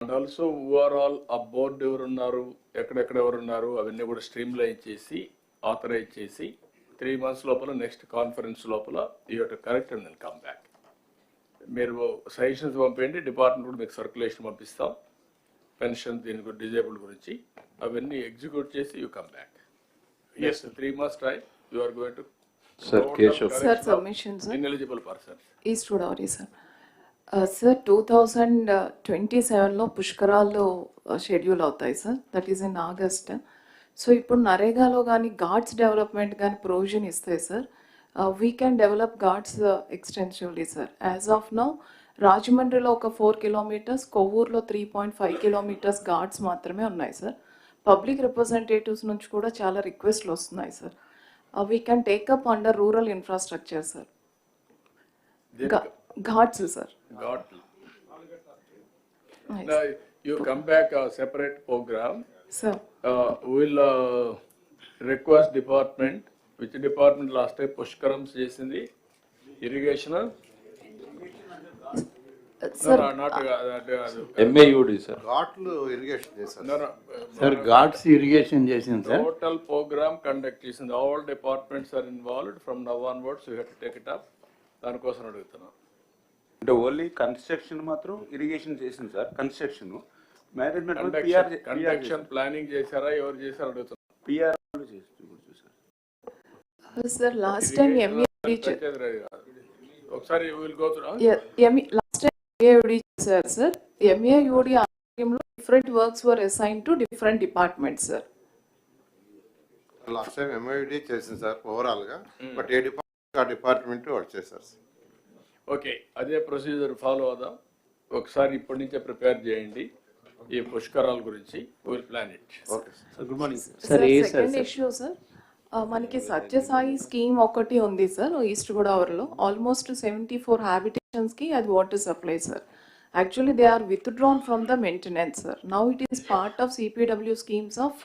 And also overall ఆ board ఎవరు ఉన్నారు ఎక్కడెక్కడ ఎవరు ఉన్నారు అవన్నీ కూడా స్ట్రీమ్ లైన్ చేసి ఆథరైజ్ చేసి త్రీ మంత్స్ లోపల నెక్స్ట్ కాన్ఫరెన్స్ లోపల ఈ యొక్క correct and then come back మీరు సజెషన్స్ పంపేయండి డిపార్ట్మెంట్ కూడా మీకు సర్క్యులేషన్ పంపిస్తాం. పెన్షన్ దీని గురించి డిజేబుల్ గురించి అవన్నీ ఎగ్జిక్యూట్ చేసి you come back as three months time you are going to. Sir submission sir ineligible persons East Godavari sir sir two thousand twenty సెవెన్లో పుష్కరాలు షెడ్యూల్ అవుతాయి sir that is in August so ఇప్పుడు నరేగాలో కానీ ghats development కానీ provision ఇస్తాయి sir we can develop ghats extensively sir as of now రాజమండ్రిలో ఒక four kilometres కొవ్వూరులో three point five kilometres ghats మాత్రమే ఉన్నాయి సార్ పబ్లిక్ రిప్రజెంటేటివ్స్ నుంచి కూడా చాలా రిక్వెస్ట్లు వస్తున్నాయి sir we can take up under rural infrastructure sir ghats sir. now you come back a separate program. Sir uh, will uh, request department which department last time చేసింది? Irrigation sir not MAUD sir ఘాట్లు irrigation చేశారు. Sir ghats irrigation చేసింది sir total programme conduct చేసింది. All departments are involved from now onwards you have to take it up దానికోసం అడుగుతున్నాం. అంటే only construction మాత్రం irrigation చేసింది sir construction. Management PR planning చేశారా ఎవరు చేశారు అడుగుతున్నాం. పిఆర్ సార్ లాస్ట్ టైం కాదు. ఒకసారి will go last time MAUD చేశారు సార్ ఎంఏయుడి ఆధ్వర్యంలో different works were assign to different departments sir last time MID చేసింది సార్ ఓవరాల్గా. బట్ ఏ డిపార్ట్మెంట్ ఆ డిపార్ట్మెంట్ వాళ్ళు చేశారు సార్ ఓకే అదే ప్రొసీజర్ ఫాలో అవుదాం. ఒకసారి ఇప్పటి నుంచే ప్రిపేర్ చేయండి ఈ పుష్కరాల గురించి. Will plan it okay sir. Good morning sir second issue sir మనకి సత్యసాయి స్కీమ్ ఒకటి ఉంది సార్ ఈస్ట్ గోదావరిలో ఆల్మోస్ట్ సెవెంటీ ఫోర్ హ్యాబిటేషన్స్కి అది water supply sir actually they are withdrawn from the maintenance sir now it is part of CPW schemes of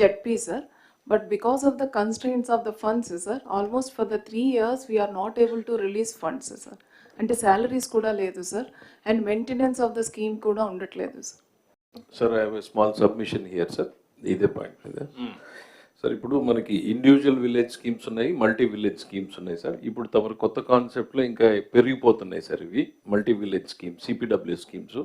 ZP sir but because of the constraints of the funds sir almost for the three years we're not able to release funds sir అంటే salaries కూడా లేదు sir and maintenance of the scheme కూడా ఉండట్లేదు sir sir I have small submission here sir ఇదే point మీద sir ఇప్పుడు మనకి individual village schemes ఉన్నాయి మల్టీ విలేజ్ స్కీమ్స్ ఉన్నాయి సార్ ఇప్పుడు తమరు కొత్త కాన్సెప్ట్లో ఇంకా పెరిగిపోతున్నాయి సార్ ఇవి multi village schemes CPW schemes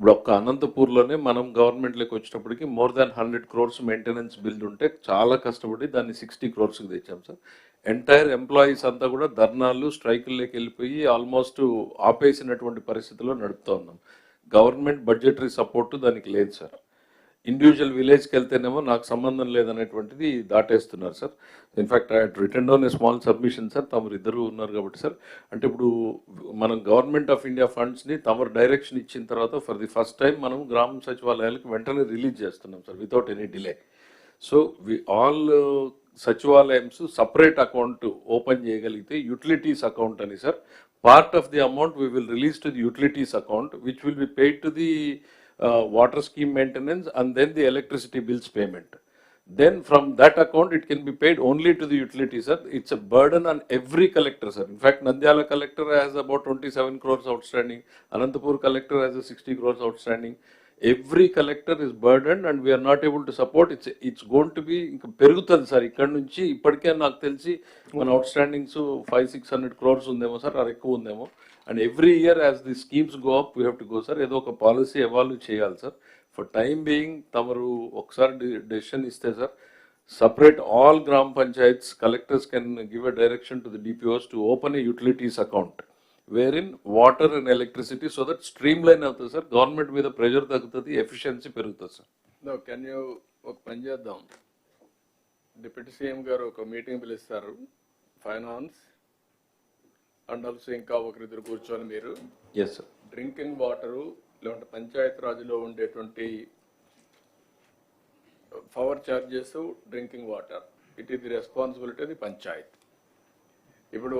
ఇప్పుడు ఒక్క అనంతపూర్లోనే మనం గవర్నమెంట్లోకి వచ్చేటప్పటికి more than hundred crores maintenance bill ఉంటే చాలా కష్టపడి దాన్ని సిక్స్టీ క్రోర్స్కి తెచ్చాం సార్ ఎంటైర్ ఎంప్లాయీస్ అంతా కూడా ధర్నాలు స్ట్రైకుల్లోకి వెళ్ళిపోయి ఆల్మోస్ట్ ఆపేసినటువంటి పరిస్థితిలో నడుపుతూ ఉన్నాం. గవర్నమెంట్ బడ్జెటరీ సపోర్ట్ దానికి లేదు సార్ ఇండివిజువల్ విలేజ్కి వెళ్తేనేమో నాకు సంబంధం లేదనేటువంటిది దాటేస్తున్నారు sir in fact I return down a small submission sir తమరు ఇద్దరు ఉన్నారు కాబట్టి సార్ అంటే ఇప్పుడు మనం గవర్నమెంట్ ఆఫ్ ఇండియా ఫండ్స్ని తమరు డైరెక్షన్ ఇచ్చిన తర్వాత ఫర్ ది ఫస్ట్ టైం మనం గ్రామ సచివాలయాలకు వెంటనే రిలీజ్ చేస్తున్నాం sir without any delay so we all సచివాలయంస్ separate account open చేయగలిగితే యూటిలిటీస్ అకౌంట్ అని sir. Part of the amount we will release to the utilities account which will be paid to the water scheme maintenance and then the electricity bills payment. Then from that account it can be paid only to the utility sir. It's a burden on every collector sir. In fact Nandyal collector has about twenty seven crores outstanding Anantapur collector has sixty crores outstanding every collector is burdened and we are not able to support. It's it's going to be ఇంకా పెరుగుతుంది sir. ఇక్కడ నుంచి ఇప్పటికే నాకు తెలిసి మన outstandings five six hundred crores ఉందేమో sir. అది ఎక్కువ ఉందేమో. And every year as the schemes go up we have to go sir. ఏదో ఒక పాలసీ ఎవాల్వ్ చేయాలి సార్. ఫర్ టైం బీయింగ్ తమరు ఒకసారి డెసిషన్ ఇస్తే సార్ సపరేట్ ఆల్ గ్రామ panchayats collectors can give a direction to the DPOs to open a utilities account where in water and electricity so that streamline అవుతుంది sir. Government మీద pressure తగ్గుతుంది efficiency పెరుగుతుంది sir. Can you ఒక పని చేద్దాం. Deputy CM గారు ఒక meeting పిలుస్తారు. ఫైనాన్స్ అండ్ ఆల్సో ఇంకా ఒకరిద్దరు కూర్చొని మీరు ఎస్ సార్ డ్రింకింగ్ వాటరు లేదంటే పంచాయత్ రాజులో ఉండేటువంటి power charges drinking water it is the responsibility the panchayat. ఇప్పుడు